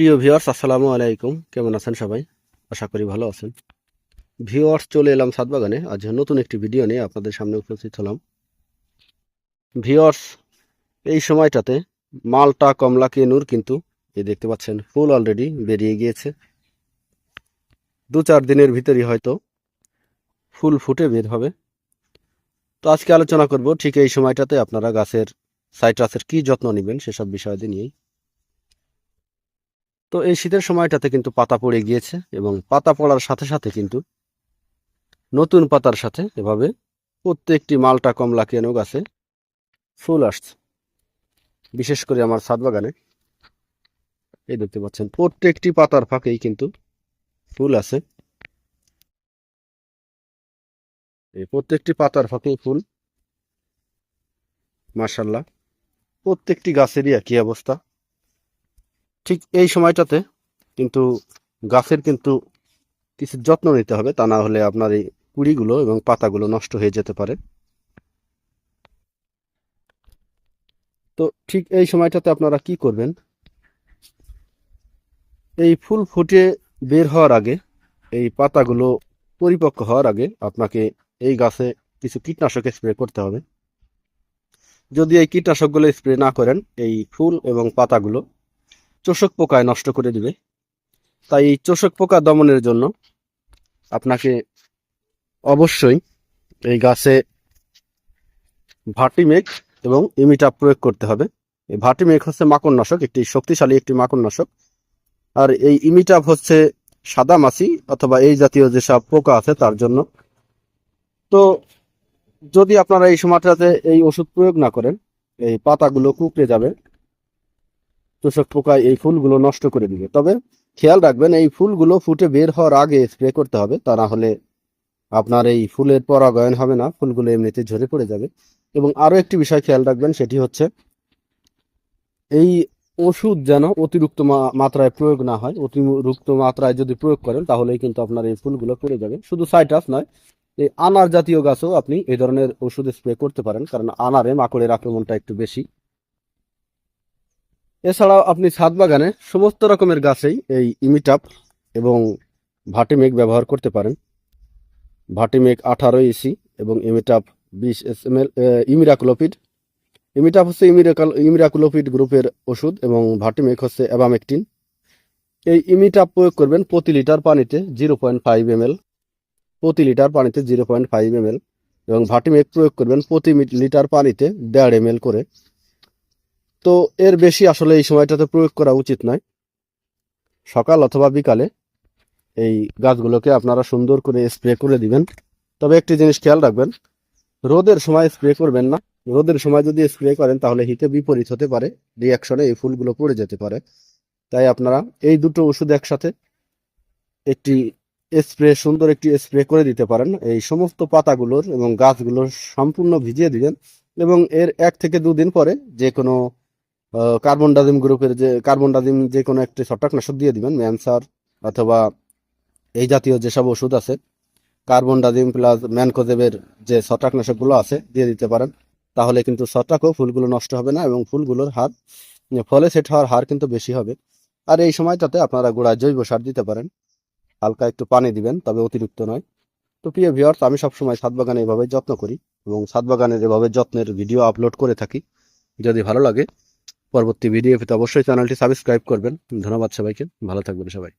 প্রিয় ভিউয়ার্স, আসসালামু আলাইকুম। কেমন আছেন সবাই? আশা করি ভালো আছেন। ভিউয়ার্স, চলে এলাম সাত বাগানে আজ নতুন একটি ভিডিও নিয়ে আপনাদের সামনে উপস্থিত হলাম। ভিউয়ার্স, এই সময়টাতে মালটা কমলা কেনুর কিন্তু এই দেখতে পাচ্ছেন, ফুল অলরেডি বেরিয়ে গিয়েছে। দু চার দিনের ভিতরই হয়তো ফুল ফুটে বের হবে। তো আজকে আলোচনা করব, ঠিক এই সময়টাতে আপনারা গাছের, সাইট্রাসের কি যত্ন নেবেন সেসব বিষয়াদি নিয়েই। তো এই শীতের সময়টাতে কিন্তু পাতা পড়ে গিয়েছে এবং পাতা পড়ার সাথে সাথে কিন্তু নতুন পাতার সাথে এভাবে প্রত্যেকটি মালটা কমলা কেন গাছে ফুল আসছে। বিশেষ করে আমার ছাদ বাগানে এই দেখতে পাচ্ছেন, প্রত্যেকটি পাতার ফাঁকেই কিন্তু ফুল আছে। এই প্রত্যেকটি পাতার ফাঁকেই ফুল মার্শাল্লাহ প্রত্যেকটি গাছেরই একই অবস্থা। ঠিক এই সময়টাতে কিন্তু গাছের কিন্তু কিছু যত্ন নিতে হবে, তা না হলে আপনার এই কুড়িগুলো এবং পাতাগুলো নষ্ট হয়ে যেতে পারে। তো ঠিক এই সময়টাতে আপনারা কি করবেন? এই ফুল ফুটে বের হওয়ার আগে, এই পাতাগুলো পরিপক্ক হওয়ার আগে আপনাকে এই গাছে কিছু কীটনাশক স্প্রে করতে হবে। যদি এই কীটনাশকগুলো স্প্রে না করেন, এই ফুল এবং পাতাগুলো চোষক পোকায় নষ্ট করে দিবে। তাই এই চোষক পোকা দমনের জন্য আপনাকে অবশ্যই এই গাছে ভাটিমেক এবং ইমিটা প্রয়োগ করতে হবে। এই ভাটিমেক হচ্ছে মাকড়নাশক, একটি শক্তিশালী একটি মাকড়নাশক। আর এই ইমিটাপ হচ্ছে সাদা মাছি অথবা এই জাতীয় যেসব পোকা আছে তার জন্য। তো যদি আপনারা এই সময়টাতে এই ওষুধ প্রয়োগ না করেন, এই পাতাগুলো কুকড়ে যাবে। তোষক পোকায় এই ফুলগুলো নষ্ট করে দিবে। তবে খেয়াল রাখবেন, এই ফুলগুলো ফুটে বের হওয়ার আগে স্প্রে করতে হবে। তা না হলে আপনার এই ফুলের পরাগায়ন হবে না, ফুলগুলো এমনিতে ঝরে পড়ে যাবে। এবং আরও একটি বিষয় খেয়াল রাখবেন, সেটি হচ্ছে এই ওষুধ যেন অতিরিক্ত মাত্রায় প্রয়োগ না হয়। অতিরিক্ত মাত্রায় যদি প্রয়োগ করেন, তাহলেই কিন্তু আপনার এই ফুলগুলো পড়ে যাবে। শুধু সাইটাস নয়, এই আনার জাতীয় গাছও আপনি এই ধরনের ওষুধ স্প্রে করতে পারেন। কারণ আনারে মাকড়ের আক্রমণটা একটু বেশি। এছাড়াও আপনি ছাদ বাগানে সমস্ত রকমের গাছেই এই ইমিটাপ এবং ভাটিমেক ব্যবহার করতে পারেন। ভাটিমেক আঠারো ইসি এবং ইমিটাপ বিশ এস এম এল ইমিরাকুলোপিড। ইমিটাপ হচ্ছে ইমিরাকাল, ইমিরাকুলোপিড গ্রুপের ওষুধ এবং ভাটিমেক হচ্ছে অ্যাবামেকটিন। এই ইমিটাপ প্রয়োগ করবেন প্রতি লিটার পানিতে জিরো পয়েন্ট ফাইভ এম প্রতি লিটার পানিতে জিরো পয়েন্ট ফাইভ এম এবং ভাটিমেক প্রয়োগ করবেন প্রতি লিটার পানিতে দেড় এম এল করে। তো এর বেশি আসলে এই সময়টাতে প্রয়োগ করা উচিত নয়। সকাল অথবা বিকালে এই গাছগুলোকে আপনারা সুন্দর করে স্প্রে করে দিবেন। তবে একটি জিনিস খেয়াল রাখবেন, রোদের সময় স্প্রে করবেন না। রোদের সময় যদি স্প্রে করেন, তাহলে হিতে বিপরীত হতে পারে রিয়াকশনে এই ফুলগুলো পড়ে যেতে পারে। তাই আপনারা এই দুটো ওষুধ একসাথে একটি স্প্রে, সুন্দর একটি স্প্রে করে দিতে পারেন। এই সমস্ত পাতাগুলোর এবং গাছগুলোর সম্পূর্ণ ভিজিয়ে দিবেন এবং এর এক থেকে দুদিন পরে যে কোনো কার্বন ডাজিম গ্রুপের যে কার্বন ডাজিম যে কোনো একটি ছত্রাকনাশক দিয়ে দিবেন, ম্যানসার অথবা এই জাতীয় যেসব ওষুধ আছে কার্বন ডাজিম প্লাস ম্যানকোজেবের যে ছত্রাকনাশকগুলো আছে, দিয়ে দিতে পারেন। তাহলে কিন্তু ছত্রাকও ফুলগুলো নষ্ট হবে না এবং ফুলগুলোর হার, ফলে সেট হওয়ার হার কিন্তু বেশি হবে। আর এই সময়টাতে আপনারা গোড়ায় জৈব সার দিতে পারেন। হালকা একটু পানি দিবেন, তবে অতিরিক্ত নয়। তো প্রিয় ভিউয়ার্স আমি সবসময় ছাদ বাগানে এভাবে যত্ন করি এবং ছাদ বাগানের এভাবে যত্নের ভিডিও আপলোড করে থাকি। যদি ভালো লাগে পরবর্তী ভিডিও পেতে অবশ্যই চ্যানেলটি সাবস্ক্রাইব করবেন। ধন্যবাদ সবাইকে। ভালো থাকবেন সবাই।